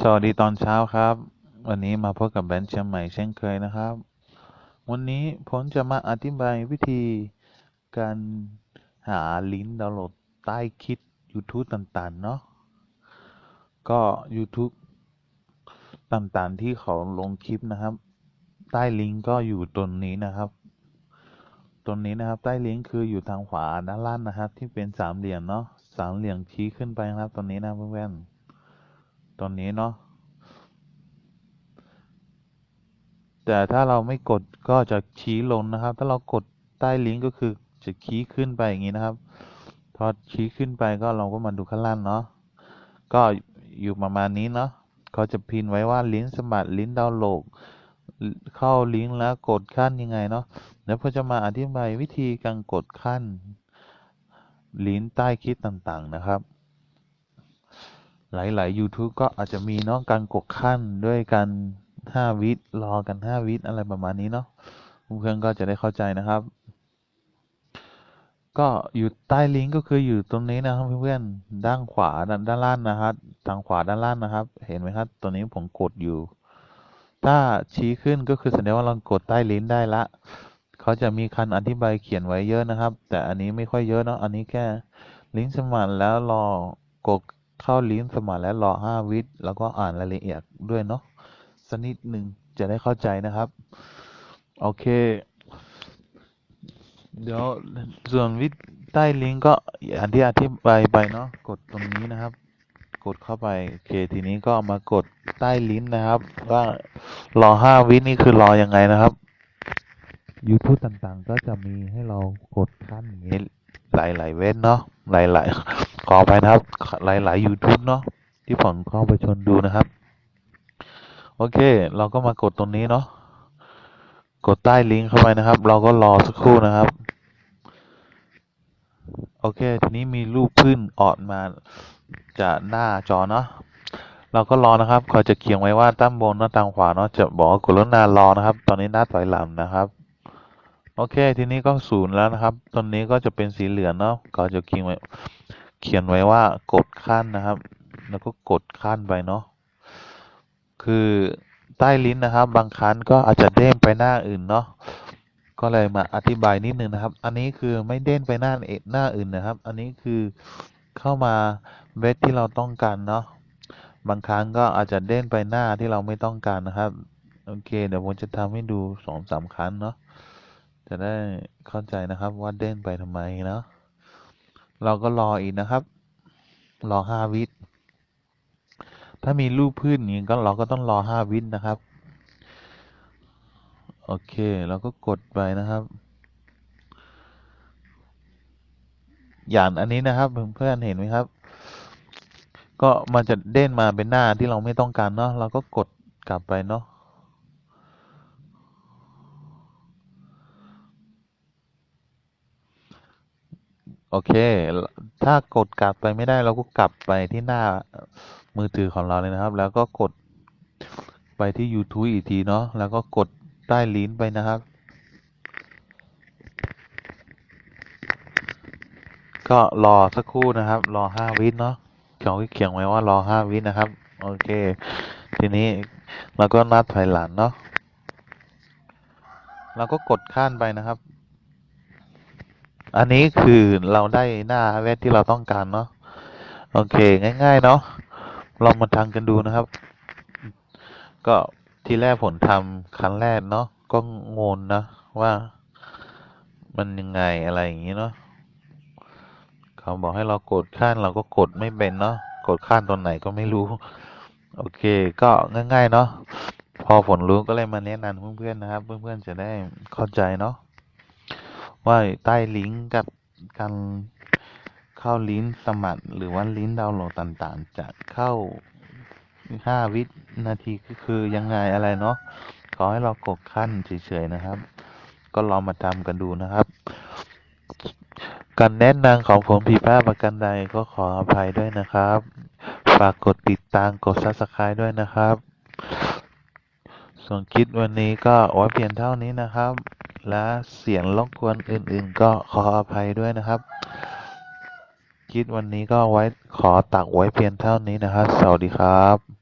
สวัสดีตอนเช้าครับ วันนี้มาพบกับแบนเชียงใหม่เช่นเคยนะครับ วันนี้ผมจะมาอธิบายวิธีการหาลิงก์ดาวน์โหลดใต้คลิป YouTube ต่างๆเนาะก็ YouTube ต่างๆที่เขาลงคลิปนะครับ ใต้ลิงก์ก็อยู่ตรงนี้นะครับตรงนี้นะครับใต้ลิงก์คืออยู่ทางขวาด้านล่างนะครับ ที่เป็นสามเหลี่ยมเนาะสามเหลี่ยมชี้ขึ้นไปนะครับตรงนี้นะเพื่อนๆ ตอนนี้เนาะแต่ถ้าเราไม่กดก็จะชี้ลงนะครับ ถ้าเรากดใต้ลิงก์ก็คือจะชี้ขึ้นไปอย่างนี้นะครับ พอชี้ขึ้นไปก็เราก็มาดูข้างล่างเนาะ ก็อยู่ประมาณนี้เนาะเขาจะพิมพ์ไว้ว่าลิงก์สมัครลิงก์ดาวน์โหลด เข้าลิงก์แล้วกดขั้นยังไงเนาะ เดี๋ยวผมจะมาอธิบายวิธีการกดขั้นลิงก์ใต้คลิปต่างๆนะครับ หลายๆ YouTube ก็อาจจะมีเนาะการกดขั้นด้วยกัน5วิรอกัน 5 วิอะไรประมาณนี้เนาะเพื่อนๆก็จะได้เข้าใจนะครับ ก็อยู่ใต้ลิงก์ก็คืออยู่ตรงนี้นะครับเพื่อนๆด้านขวาด้านด้านล่างนะครับทางขวาด้านล่างนะครับ เห็นไหมครับตัวนี้ผมกดอยู่ ถ้าชี้ขึ้นก็คือแสดงว่าเรากดใต้ลิงก์ได้ละเขาจะมีคันอธิบายเขียนไว้เยอะนะครับ แต่อันนี้ไม่ค่อยเยอะเนาะอันนี้แค่ลิงก์สมัครแล้วรอกด เข้าลิงก์สมัครแล้วรอห้าวิแล้วก็อ่านรายละเอียดด้วยเนาะสักนิดหนึ่งจะได้เข้าใจนะครับ โอเค เดี๋ยวส่วนวิใต้ลิงก์ก็อย่างที่อธิบายไปเนาะกดตรงนี้นะครับ กดเข้าไปโอเคทีนี้ก็มากดใต้ลิงก์นะครับ ว่ารอห้าวินี่คือรอยังไงนะครับ YouTube ต่างๆ ก็จะมีให้เรากดขั้นนี้ หลาย ๆ เว้นเนาะหลาย ๆ ขอไปนะครับ หลาย ๆ YouTube เนาะที่ผมเข้าไปชนดูนะครับ โอเค เราก็มากดตรงนี้เนาะกดใต้ลิงก์เข้าไปนะครับ เราก็รอสักครู่นะครับ โอเค ทีนี้มีรูปขึ้นออกมาจากหน้าจอเนาะเราก็รอนะครับเขาจะเขียนไว้ว่าด้านบนหน้าทางขวาเนาะจะบอกว่ากรุณารอนะครับ ตอนนี้หน้าถอยหลังนะครับ โอเค ทีนี้ก็ศูนย์แล้วนะครับตอนนี้ก็จะเป็นสีเหลืองเนาะเขาจะเขียนไว้เขียนไว้ว่ากดขั้นนะครับ แล้วก็กดขั้นไปเนาะคือใต้ลิ้นนะครับ บางครั้งก็อาจจะเด้งไปหน้าอื่นเนาะก็เลยมาอธิบายนิดนึงนะครับ อันนี้คือไม่เด้งไปหน้าเอหน้าอื่นนะครับ อันนี้คือเข้ามาเว็บที่เราต้องการเนาะบางครั้งก็อาจจะเด้งไปหน้าที่เราไม่ต้องการนะครับโอเค เดี๋ยวผมจะทำให้ดูสองสามครั้งเนาะ จะได้เข้าใจนะครับ ว่าเด้งไปทำไมเนาะเราก็รออีกนะครับ รอห้าวิถ้ามีรูปพื้นอย่างนี้ก็เราก็ต้องรอห้าวินะครับ โอเคเราก็กดไปนะครับ อย่างอันนี้นะครับเพื่อนๆเห็นไหมครับ ก็มันจะเด้นมาเป็นหน้าที่เราไม่ต้องการเนาะเราก็กดกลับไปเนาะ โอเค ถ้ากดกลับไปไม่ได้เราก็กลับไปที่หน้ามือถือของเราเลยนะครับ แล้วก็กดไปที่ YouTube อีกทีเนาะแล้วก็กดใต้ลิ้นไปนะครับ ก็รอสักครู่นะครับ รอห้าวิเนาะเขาเขียนไว้ว่ารอห้าวินะครับ โอเค ทีนี้เราก็นับถอยหลังเนาะเราก็กดข้ามไปนะครับ อันนี้คือเราได้หน้าเว็บที่เราต้องการเนาะโอเค ง่าย ๆ เนาะลองมาทำกันดูนะครับ ก็ที่แรกผมทำครั้งแรกเนาะก็งงนะว่ามันยังไงอะไรอย่างนี้เนาะเขาบอกให้เรากดข้ามเราก็กดไม่เป็นเนาะกดข้ามตรงไหนก็ไม่รู้ โอเคก็ง่าย ๆ เนาะพอฝนรู้ก็เลยมาแนะนำเพื่อนๆนะครับ เพื่อนๆจะได้เข้าใจเนาะ ว่าใต้ลิงก์กับการเข้าลิงก์สมัครหรือว่าลิงก์ดาวน์โหลดต่างๆ จะเข้า 5 วินาทีก็คือยังไงอะไรเนาะขอให้เรากดขั้นเฉยๆนะครับ ก็ลองมาทำกันดูนะครับ การแนะนำของผมผิดพลาดประการใดก็ขออภัยด้วยนะครับ ฝากกดติดตามกด subscribe ด้วยนะครับ ส่วนคลิปวันนี้ก็ไว้เพียงเท่านี้นะครับ และเสียงรบกวนอื่น ๆ ก็ขออภัยด้วยนะครับ คลิปวันนี้ก็ไว้ขอตักไว้เพียงเท่านี้นะครับ สวัสดีครับ